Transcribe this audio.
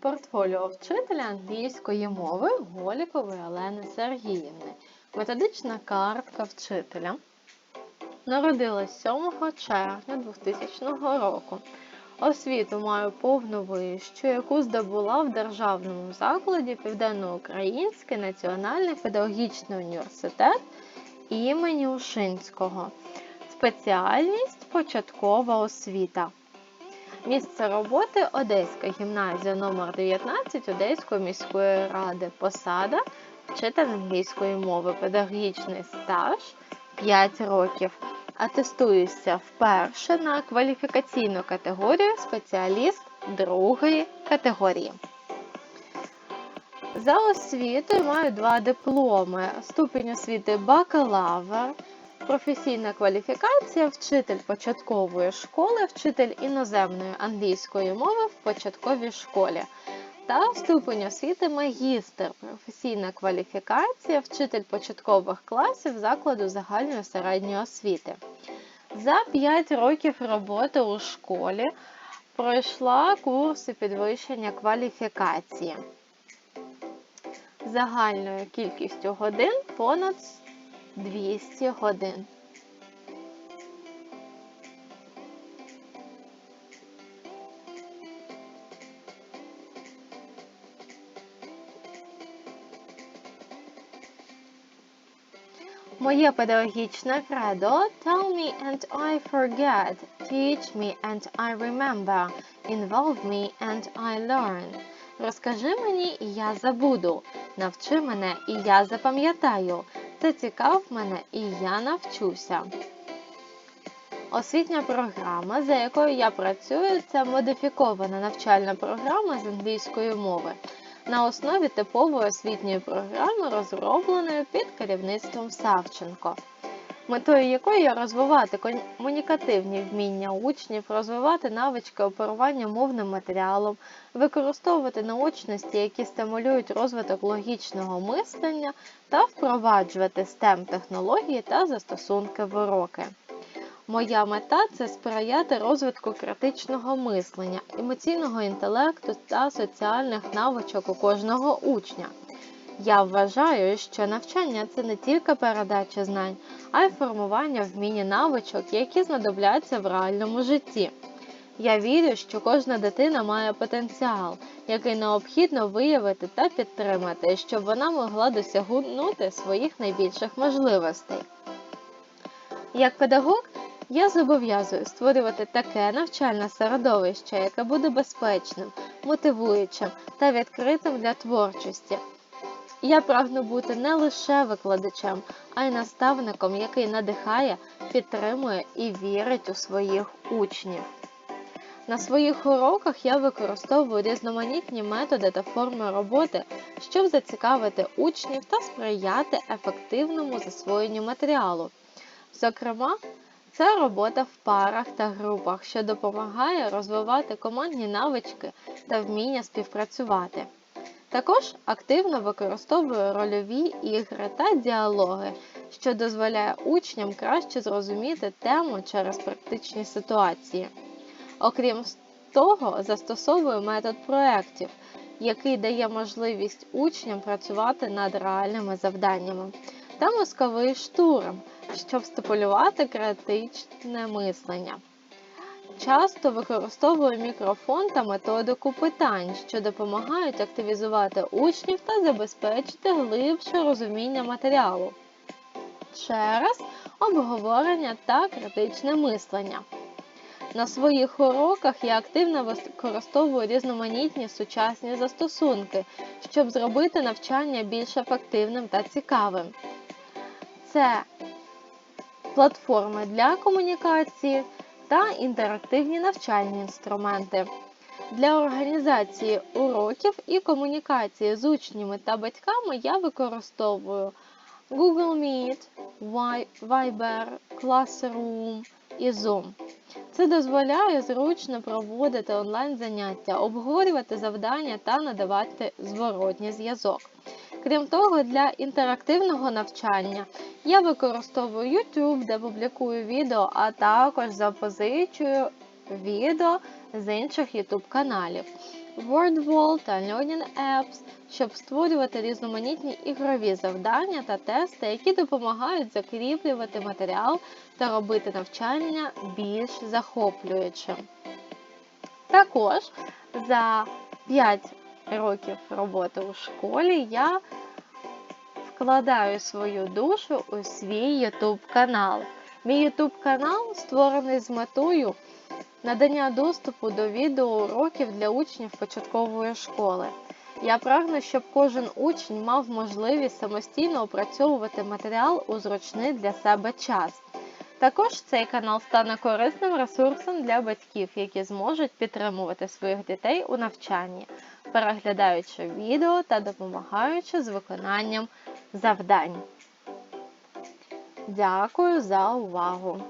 Портфоліо вчителя англійської мови Голікової Олени Сергіївни. Методична картка вчителя. Народилась 7 червня 2000 року. Освіту маю повну вищу, яку здобула в державному закладі Південноукраїнський національний педагогічний університет імені Ушинського. Спеціальність початкова освіта. Місце роботи Одеська гімназія номер 19 Одеської міської ради. Посада вчитель англійської мови, педагогічний стаж 5 років. Атестуюся вперше на кваліфікаційну категорію спеціаліст другої категорії. За освітою маю два дипломи: ступінь освіти бакалавр, професійна кваліфікація, вчитель початкової школи, вчитель іноземної англійської мови в початковій школі. Та ступень освіти магістр, професійна кваліфікація, вчитель початкових класів закладу загальної середньої освіти. За 5 років роботи у школі пройшла курси підвищення кваліфікації. Загальною кількістю годин понад 200 годин. Моє педагогічне кредо Tell me and I forget, teach me and I remember, involve me and I learn. Розкажи мені, і я забуду. Навчи мене, і я запам'ятаю. Зацікав мене, і я навчуся. Освітня програма, за якою я працюю, це модифікована навчальна програма з англійської мови на основі типової освітньої програми, розробленої під керівництвом Савченко, метою якої розвивати комунікативні вміння учнів, розвивати навички оперування мовним матеріалом, використовувати наочності, які стимулюють розвиток логічного мислення, та впроваджувати STEM технології та застосунки в уроки. Моя мета це сприяти розвитку критичного мислення, емоційного інтелекту та соціальних навичок у кожного учня. Я вважаю, що навчання це не тільки передача знань, а й формування вміння навичок, які знадобляться в реальному житті. Я вірю, що кожна дитина має потенціал, який необхідно виявити та підтримати, щоб вона могла досягнути своїх найбільших можливостей. Як педагог, я зобов'язую створювати таке навчальне середовище, яке буде безпечним, мотивуючим та відкритим для творчості. Я прагну бути не лише викладачем, а й наставником, який надихає, підтримує і вірить у своїх учнів. На своїх уроках я використовую різноманітні методи та форми роботи, щоб зацікавити учнів та сприяти ефективному засвоєнню матеріалу. Зокрема, це робота в парах та групах, що допомагає розвивати командні навички та вміння співпрацювати. Також активно використовую рольові ігри та діалоги, що дозволяє учням краще зрозуміти тему через практичні ситуації. Окрім того, застосовую метод проєктів, який дає можливість учням працювати над реальними завданнями, та мозковий штурм щоб стимулювати критичне мислення. Часто використовую мікрофон та методику питань, що допомагають активізувати учнів та забезпечити глибше розуміння матеріалу через обговорення та критичне мислення. На своїх уроках я активно використовую різноманітні сучасні застосунки, щоб зробити навчання більш ефективним та цікавим. Це платформи для комунікації та інтерактивні навчальні інструменти. Для організації уроків і комунікації з учнями та батьками я використовую Google Meet, Viber, Classroom і Zoom. Це дозволяє зручно проводити онлайн-заняття, обговорювати завдання та надавати зворотній зв'язок. Крім того, для інтерактивного навчання я використовую YouTube, де публікую відео, а також запозичую відео з інших YouTube каналів, WordWall та Learning Apps, щоб створювати різноманітні ігрові завдання та тести, які допомагають закріплювати матеріал та робити навчання більш захоплюючим. Також за 5 років роботи у школі я вкладаю свою душу у свій YouTube канал. Мій YouTube канал створений з метою надання доступу до відеоуроків для учнів початкової школи. Я прагну, щоб кожен учень мав можливість самостійно опрацьовувати матеріал у зручний для себе час. Також цей канал стане корисним ресурсом для батьків, які зможуть підтримувати своїх дітей у навчанні, переглядаючи відео та допомагаючи з виконанням завдань. Дякую за увагу!